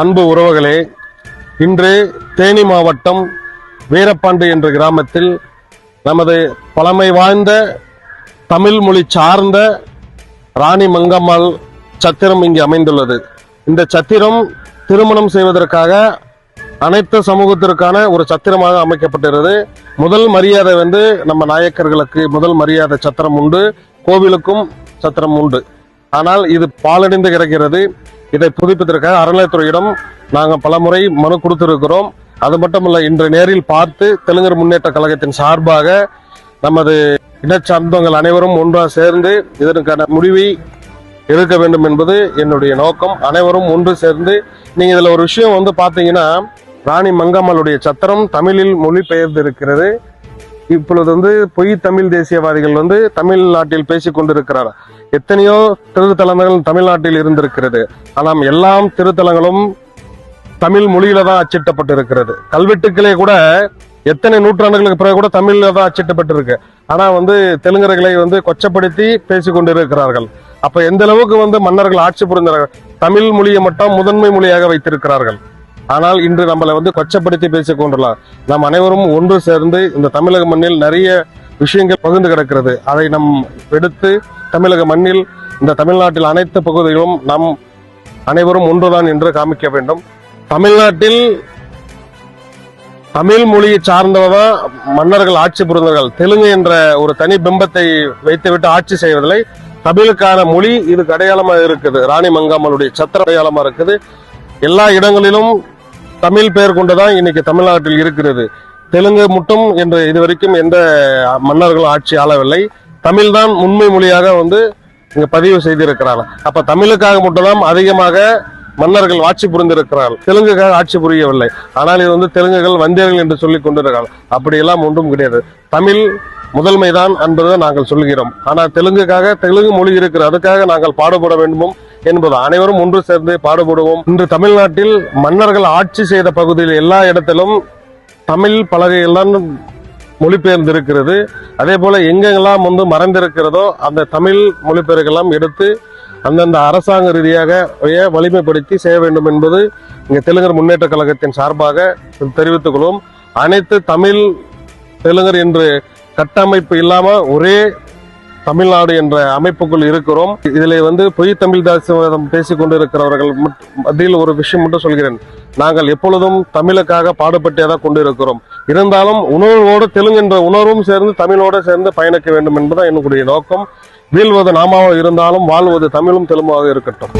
அன்பு உறவுகளே இன்று தேனி மாவட்டம் வீரப்பாண்டு என்ற கிராமத்தில் நமது பழமை வாய்ந்த தமிழ் மொழி சார்ந்த ராணி மங்கம்மாள் சத்திரம் இங்கு அமைந்துள்ளது. இந்த சத்திரம் திருமணம் செய்வதற்காக அனைத்து சமூகத்திற்கான ஒரு சத்திரமாக அமைக்கப்பட்டிருது முதல் மரியாதை வந்து நம்ம நாயக்கர்களுக்கு முதல் மரியாதை சத்திரம் உண்டு கோவிலுக்கும் சத்திரம் உண்டு. ஆனால் இது பாலடைந்து கிடக்கிறது. இதை புதுப்பித்திருக்க அறநிலையத்துறையிடம் நாங்கள் பலமுறை மனு கொடுத்திருக்கிறோம். அது மட்டுமல்ல இன்று நேரில் பார்த்து தெலுங்கர் முன்னேற்ற கழகத்தின் சார்பாக நமது இனச்சார்ந்தவங்கள் அனைவரும் ஒன்றாக சேர்ந்து இதற்கான முடிவை எடுக்க வேண்டும் என்பது என்னுடைய நோக்கம். அனைவரும் ஒன்று சேர்ந்து நீங்க இதுல ஒரு விஷயம் வந்து பாத்தீங்கன்னா ராணி மங்கம்மாளுடைய சத்திரம் தமிழில் மொழிபெயர்ந்து இருக்கிறது இப்பொழுது வந்து பொய் தமிழ் தேசியவாதிகள் வந்து தமிழ்நாட்டில் பேசிக் கொண்டிருக்கிறார். எத்தனையோ திருத்தலங்கள் தமிழ்நாட்டில் இருந்திருக்கிறது. ஆனால் எல்லாம் திருத்தலங்களும் தமிழ் மொழியில தான் அச்சிட்டப்பட்டிருக்கிறது. கல்வெட்டுக்களே கூட எத்தனை நூற்றாண்டுகளுக்கு பிறகு கூட தமிழ்ல தான் அச்சிட்டப்பட்டிருக்கு. ஆனா வந்து தெலுங்கர்களை வந்து கொச்சப்படுத்தி பேசிக் கொண்டிருக்கிறார்கள். அப்ப எந்த அளவுக்கு வந்து மன்னர்கள் ஆட்சி புரிந்தார்கள் தமிழ் மொழியை மட்டும் முதன்மை மொழியாக வைத்திருக்கிறார்கள். ஆனால் இன்று நம்மளை வந்து கொச்சப்படுத்தி பேசிக் கொண்டுள்ளோம் நாம் அனைவரும் ஒன்று சேர்ந்து இந்த தமிழக மண்ணில் நிறைய விஷயங்கள் பகிர்ந்து கிடக்கிறது. அதை நம் எடுத்து தமிழக மண்ணில் இந்த தமிழ்நாட்டில் அனைத்து பகுதிகளும் நாம் அனைவரும் ஒன்றுதான் என்று காமிக்க வேண்டும். தமிழ்நாட்டில் தமிழ் மொழியை சார்ந்தவதான் மன்னர்கள் ஆட்சி புரிந்தார்கள் தெலுங்கு என்ற ஒரு தனி பிம்பத்தை வைத்துவிட்டு ஆட்சி செய்வதில்லை. தமிழுக்கான மொழி இதுக்கு அடையாளமா இருக்குது. ராணி மங்காமலுடைய சத்திர அடையாளமா இருக்குது. எல்லா இடங்களிலும் தமிழ் பெயர் கொண்டுதான் இன்னைக்கு தமிழ்நாட்டில் இருக்கிறது. தெலுங்கு மட்டும் என்று இதுவரைக்கும் எந்த மன்னர்களும் ஆட்சி ஆளவில்லை. தமிழ்தான் உண்மை மொழியாக வந்து இங்க பதிவு செய்திருக்கிறாங்க அப்ப தமிழுக்காக மட்டும்தான் அதிகமாக மன்னர்கள் ஆட்சி புரிந்திருக்கிறார்கள். தெலுங்குக்காக ஆட்சி புரியவில்லை. ஆனால் இது வந்து தெலுங்குகள் வந்தியர்கள் என்று சொல்லிக் கொண்டிருக்கிறார்கள். அப்படியெல்லாம் ஒன்றும் கிடையாது. தமிழ் முதன்மைதான் என்பதை நாங்கள் சொல்கிறோம் ஆனால் தெலுங்குக்காக தெலுங்கு மொழி இருக்கிற அதுக்காக நாங்கள் பாடுபட வேண்டுமோ என்பது அனைவரும் ஒன்று சேர்ந்து பாடுபடுவோம். இன்று தமிழ்நாட்டில் மன்னர்கள் ஆட்சி செய்த பகுதியில் எல்லா இடத்திலும் தமிழ் பலகையெல்லாம் மொழிபெயர்ந்து இருக்கிறது அதே போல எங்கெங்கெல்லாம் வந்து மறைந்திருக்கிறதோ அந்த தமிழ் மொழிபெயர்களெல்லாம் எடுத்து அந்தந்த அரசாங்க ரீதியாக வலிமைப்படுத்தி செய்ய வேண்டும் என்பது இங்கே தெலுங்கர் முன்னேற்ற கழகத்தின் சார்பாக தெரிவித்துக் கொள்வோம். அனைத்து தமிழ் தெலுங்கர் என்று கட்டமைப்பு இல்லாமல் ஒரே தமிழ்நாடு என்ற அமைப்புக்குள் இருக்கிறோம். இதில் வந்து பொய் தமிழ் தாசிவாதம் பேசிக் கொண்டிருக்கிறவர்கள் மத்தியில் ஒரு விஷயம் மட்டும் சொல்கிறேன். நாங்கள் எப்பொழுதும் தமிழுக்காக பாடுபட்டே தான் கொண்டிருக்கிறோம். இருந்தாலும் உணர்வோடு தெலுங்கு என்ற உணர்வும் சேர்ந்து தமிழோடு சேர்ந்து பயணிக்க வேண்டும் என்பதுதான் என்னுடைய நோக்கம். வீழ்வது நாமாவாக இருந்தாலும் வாழ்வது தமிழும் தெலுங்காக இருக்கட்டும்.